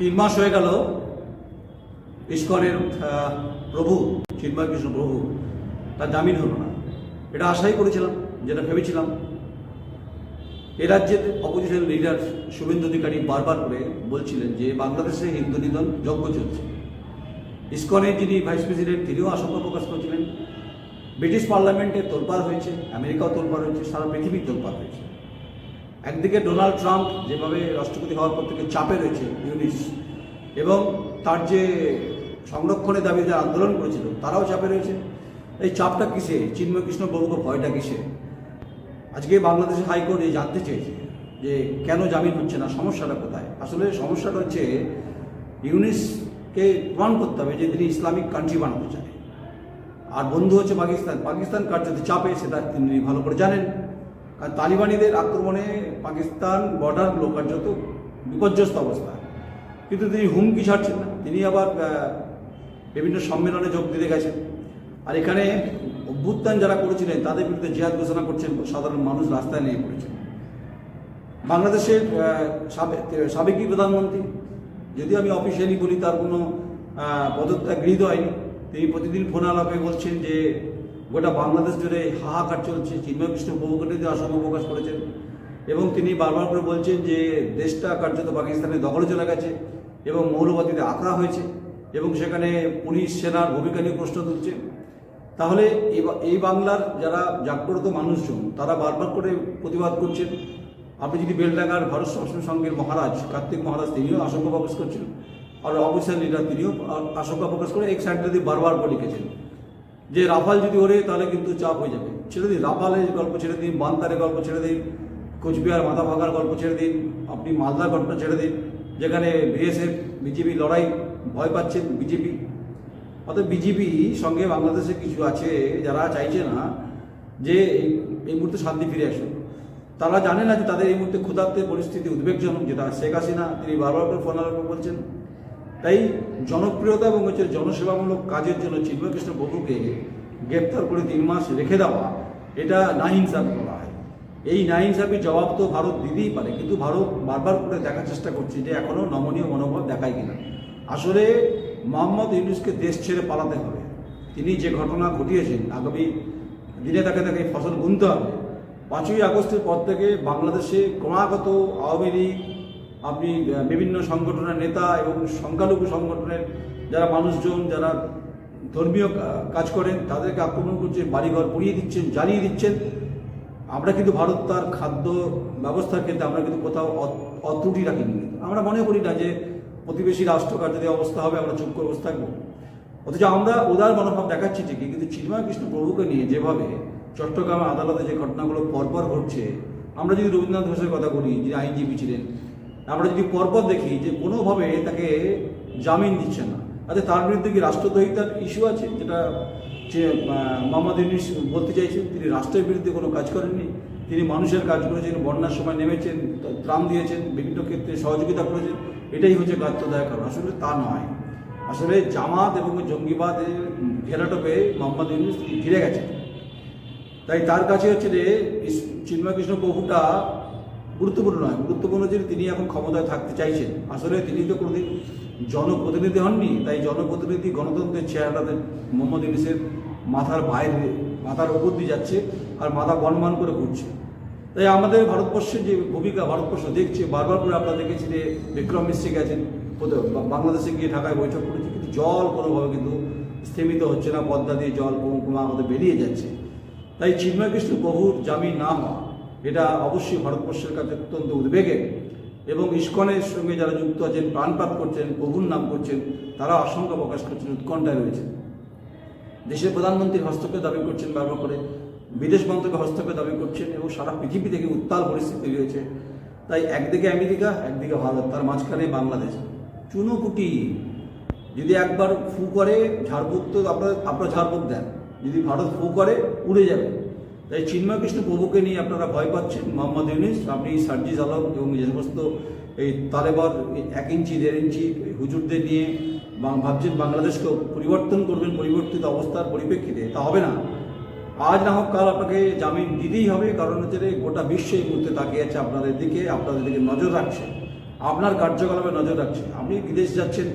তিন মাস হয়ে গেল ইস্কনের প্রভু চিন্ময় কৃষ্ণ প্রভু, তার জামিন হলো না। এটা আশাই করেছিলাম, যেটা ভেবেছিলাম। এ রাজ্যের অপোজিশন লিডার শুভেন্দু অধিকারী বারবার করে বলছিলেন যে বাংলাদেশে হিন্দু নিধন যজ্ঞ চলছে। ইস্কনের যিনি ভাইস প্রেসিডেন্ট তিনিও আশঙ্কা প্রকাশ করেছিলেন। ব্রিটিশ পার্লামেন্টে তোলপাড় হয়েছে, আমেরিকাও তোলপাড় হয়েছে, সারা পৃথিবী তোলপাড় হয়েছে। একদিকে ডোনাল্ড ট্রাম্প যেভাবে রাষ্ট্রপতি হওয়ার পর থেকে চাপে রয়েছে ইউনিস এবং তার যে সংরক্ষণের দাবি যারা আন্দোলন করেছিল, তারাও চাপে রয়েছে। এই চাপটা কিসে? চিন্ময় কৃষ্ণ বাবুকে ভয়টা কিসে? আজকে বাংলাদেশের হাইকোর্ট এই জানতে চেয়েছে যে কেন জামিন হচ্ছে না, সমস্যাটা কোথায়? আসলে সমস্যাটা হচ্ছে ইউনিসকে প্রমাণ করতে হবে যে তিনি ইসলামিক কান্ট্রি বানাতে চায়। আর বন্ধু হচ্ছে পাকিস্তান। পাকিস্তান কার চাপে, সেটা তিনি ভালো করে জানেন। তালিবানিদের আক্রমণে পাকিস্তান বর্ডারগুলো কার্যত বিপর্যস্ত অবস্থা। কিন্তু তিনি হুমকি ছাড়ছেন না। তিনি আবার বিভিন্ন সম্মেলনে যোগ দিতে গেছেন। আর এখানে অভ্যুত্থান যারা করেছিলেন তাদের বিরুদ্ধে জিহাদ ঘোষণা করছেন সাধারণ মানুষ রাস্তায় নেমে পড়েছেন। বাংলাদেশের আহ, সাবে- প্রধানমন্ত্রী যদি আমি অফিসিয়ালি বলি তার কোনো পদত্যাগ গৃহীত হয়নি। তিনি প্রতিদিন ফোন আলাপে বলছেন যে গোটা বাংলাদেশ জুড়ে হাহাকার চলছে। চিন্ময় কৃষ্ণ বহুকটিতে আশঙ্কা প্রকাশ করেছেন। এবং তিনি বারবার করে বলছেন যে, দেশটা কার্যত পাকিস্তানের দখলে চলে গেছে এবং মৌলবাদীদের আঁকড়া হয়েছে এবং সেখানে পুলিশ, সেনার ভূমিকা নিয়ে প্রশ্ন তুলছে। তাহলে এই বাংলার যারা জাগ্রত মানুষজন, তারা বারবার করে প্রতিবাদ করছেন। আপনি যদি বেলডাঙ্গার ভারত সবসময় সঙ্গের মহারাজ, কার্তিক মহারাজ, তিনিও আশঙ্কা প্রকাশ করছেন। আর অফিসার লিডার তিনিও আশঙ্কা প্রকাশ করে এক দিয়ে বারবার করে লিখেছেন। যে রাফাল যদি ওরে তাহলে কিন্তু চাপ হয়ে যাবে। ছেড়ে দিন, রাফালের গল্প ছেড়ে দিন বান্তারের গল্প ছেড়ে দিন, কোচবিহার মাথা ভাঙার গল্প ছেড়ে দিন, আপনি মালদার গল্পটা ছেড়ে দিন, যেখানে বিএসএফ, বিজেপি লড়াই ভয় পাচ্ছেন বিজেপি। অর্থাৎ বিজেপি সঙ্গে বাংলাদেশে কিছু আছে যারা চাইছে না যে এই- মুহূর্তে শান্তি ফিরে আসুন তারা জানে না যে তাদের এই মুহূর্তে ক্ষুধার্তের পরিস্থিতি উদ্বেগজনক, যেটা শেখ হাসিনা, তিনি বারবার করে ফোন বলছেন। তাই জনপ্রিয়তা এবং হচ্ছে জনসেবামূলক কাজের জন্য চিন্ময় কৃষ্ণ ববুকে গ্রেপ্তার করে তিন মাস রেখে দেওয়া, এটা নাহিংসাপ বলা হয়। এই নাহিংসাপের জবাব তো ভারত দিতেই পারে, কিন্তু ভারত বারবার করে দেখার চেষ্টা করছে যে এখনও নমনীয় মনোভাব দেখায় কিনা। আসলে মোহাম্মদ ইউনুসকে দেশ ছেড়ে পালাতে হবে। তিনি যে ঘটনা ঘটিয়েছেন, আগামী দিনে তাকে তাকে ফসল গুনতে হবে। পাঁচই আগস্টের পর থেকে বাংলাদেশে ক্রমাগত আওয়ামী লীগ আপনি বিভিন্ন সংগঠনের নেতা এবং সংখ্যালঘু সংগঠনের যারা মানুষজন, যারা ধর্মীয় কাজ করেন, তাদেরকে আক্রমণ করছেন বাড়িঘর পুড়িয়ে দিচ্ছেন, জ্বালিয়ে দিচ্ছেন। আমরা কিন্তু ভারত তার খাদ্য ব্যবস্থার ক্ষেত্রে আমরা কিন্তু কোথাও অত্রুটি রাখিনি। আমরা মনে করি না যে প্রতিবেশী রাষ্ট্রকার যদি অবস্থা হবে, আমরা চুপ করে বসে থাকব। অথচ আমরা উদার মনোভাব দেখাচ্ছি ঠিকই, কিন্তু চিন্ময় কৃষ্ণ প্রভুকে নিয়ে যেভাবে চট্টগ্রাম আদালতে যে ঘটনাগুলো পরপর ঘটছে, আমরা যদি রবীন্দ্রনাথ ঘোষের কথা বলি, যিনি আইনজীবী ছিলেন আমরা যদি পরপর দেখি যে কোনোভাবে তাকে জামিন দিচ্ছে না আচ্ছা তার বিরুদ্ধে কি রাষ্ট্রদ্রোহিতার ইস্যু আছে? যেটা যে মোহাম্মদ ইউনিস বলতে চাইছেন, তিনি রাষ্ট্রের বিরুদ্ধে কোনো কাজ করেননি। তিনি মানুষের কাজ করেছেন, বন্যার সময় নেমেছেন, ত্রাণ দিয়েছেন, বিভিন্ন ক্ষেত্রে সহযোগিতা করেছেন। এটাই হচ্ছে গাত্রদায় কারণ। আসলে তা নয়। আসলে জামাত এবং জঙ্গিবাদের ঘেরাটোপে মোহাম্মদ ইউনুস ঘিরে গেছে তাই তার কাছে হচ্ছে যে, ইস- চিন্ময় প্রভুটা গুরুত্বপূর্ণ নয়। গুরুত্বপূর্ণ যে তিনি এখন ক্ষমতায় থাকতে চাইছেন। আসলে তিনি তো কোনোদিন জনপ্রতিনিধি হননি, তাই জনপ্রতিনিধি গণতন্ত্রের চেহারাটা মোহাম্মদ ইউনুসের মাথার বাইরে, মাথার ওপর দিয়ে যাচ্ছে আর মাথা বনমান করে ঘুরছে। তাই আমাদের ভারতবর্ষের যে ভূমিকা, ভারতবর্ষ দেখছে, বারবার করে আপনারা দেখেছি যে বিক্রম মিশ্রী গেছেন বাংলাদেশে গিয়ে ঢাকায় বৈঠক করেছে, কিন্তু জল কোনোভাবে কিন্তু স্থিমিত হচ্ছে না, পদ্মা দিয়ে জল ক্রমে আমাদের বেরিয়ে যাচ্ছে। তাই চিন্ময় কৃষ্ণ প্রভুর জামিন না হওয়া এটা অবশ্যই ভারতবর্ষের কাছে অত্যন্ত উদ্বেগে। এবং ইস্কনের সঙ্গে যারা যুক্ত আছেন, প্রাণপাত করছেন, প্রভুর নাম করছেন তারা আশঙ্কা প্রকাশ করছেন, উৎকণ্ঠায় রয়েছে দেশের প্রধানমন্ত্রীর হস্তক্ষেপ দাবি করছেন বারবার করে, বিদেশ মন্ত্রকের হস্তক্ষেপ দাবি করছেন, এবং সারা পৃথিবী থেকে উত্তাল পরিস্থিতি রয়েছে। তাই একদিকে আমেরিকা, একদিকে ভারত, তার মাঝখানে বাংলাদেশ। চুনোপুটি যদি একবার ফু করে ঝাড়ফুঁক তো আপনার, আপনারা ঝাড়ফুঁক দেন। যদি ভারত ফু করে, উড়ে যাবে। তাই চিন্ময় কৃষ্ণ প্রভুকে নিয়ে আপনারা ভয় পাচ্ছেন। মোহাম্মদ ইউনিস, আপনি সার্জিস আলম এবং যে সমস্ত এই তালেবার এক ইঞ্চি, দেড় ইঞ্চি হুজুরদের নিয়ে ভাবছেন বাংলাদেশকে পরিবর্তন করবেন, পরিবর্তিত অবস্থার পরিপ্রেক্ষিতে। তা হবে না। আজ না হোক কাল আপনাকে জামিন দিতেই হবে, কারণ হচ্ছে গোটা বিশ্ব এই মুহূর্তে তাকিয়ে আছে আপনাদের দিকে আপনাদের দিকে নজর রাখছে। আপনার কার্যকলাপে নজর রাখছে। আপনি বিদেশ যাচ্ছেন,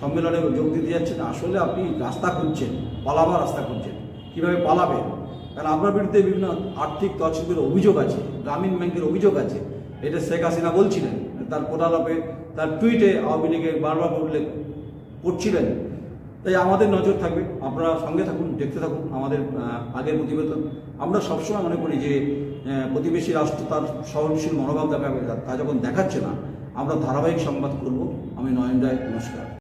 সম্মেলনে যোগ দিতে যাচ্ছেন, আসলে আপনি রাস্তা খুঁজছেন, পালাবার রাস্তা খুঁজছেন। কীভাবে পালাবেন? কারণ আপনার বিরুদ্ধে বিভিন্ন আর্থিক তছবির অভিযোগ আছে, গ্রামীণ ব্যাংকের অভিযোগ আছে। এটা শেখ হাসিনা বলছিলেন, তার প্রতালাপে তার টুইটে আওয়ামী লীগের বারবার উল্লেখ করছিলেন। তাই আমাদের নজর থাকবে, আপনারা সঙ্গে থাকুন, দেখতে থাকুন আমাদের আগের প্রতিবেদন। আমরা সবসময় মনে করি যে প্রতিবেশী রাষ্ট্র তার সহনশীল মনোভাব দেখাবে, তা যখন দেখাচ্ছে না, আমরা ধারাবাহিক সংবাদ করব। আমি নয়ন রায় নমস্কার।